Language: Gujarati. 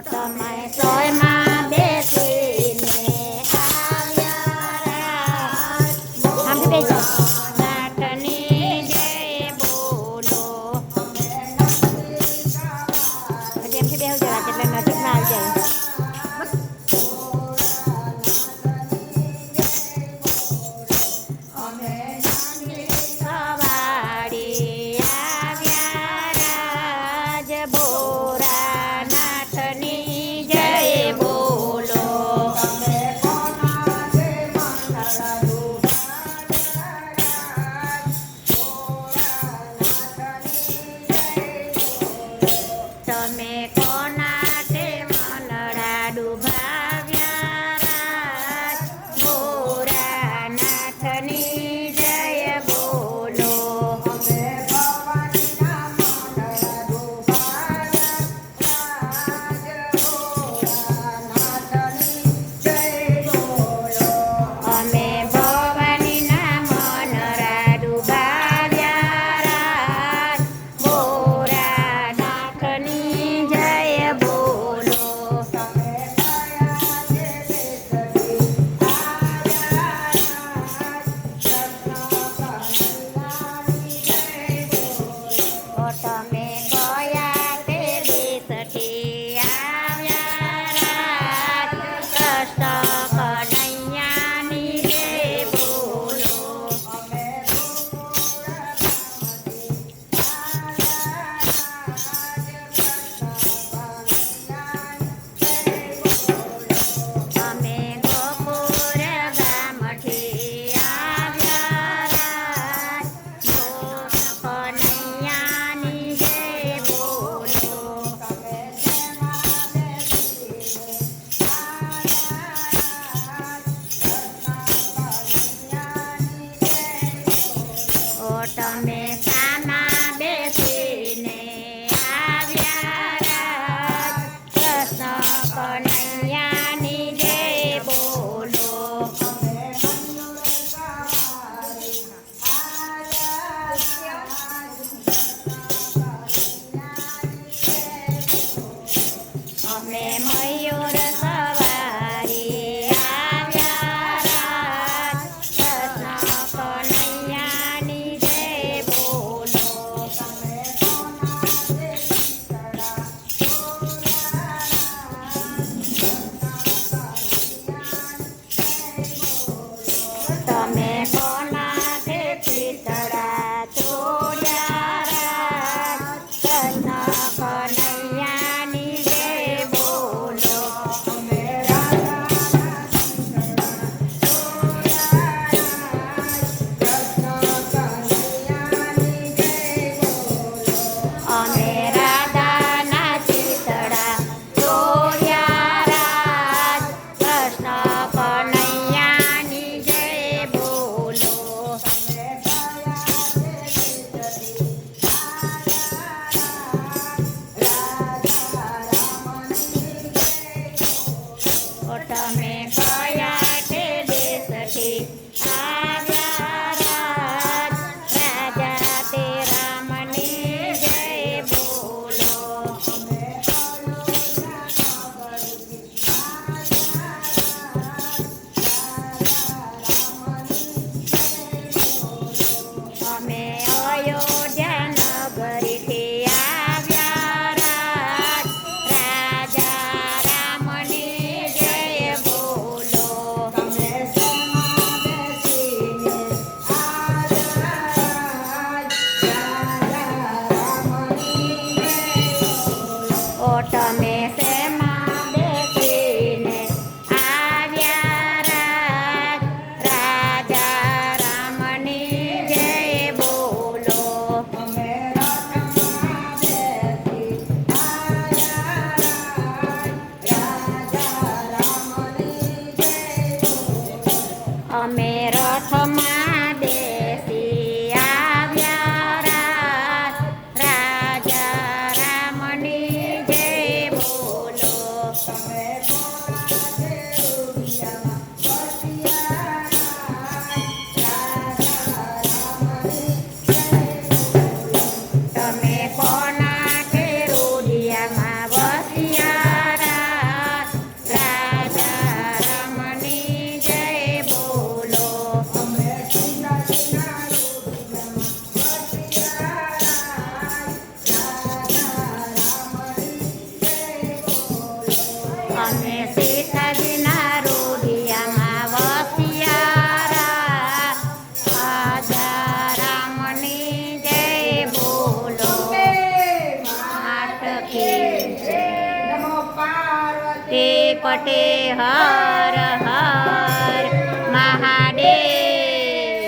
ดอกไม้สวยมา ta અમે સીતાજીના રોડિયામાં વસિયારા. આજા રામની જય બોલો. માટકી જય નમો પાર્વતી. પટે હર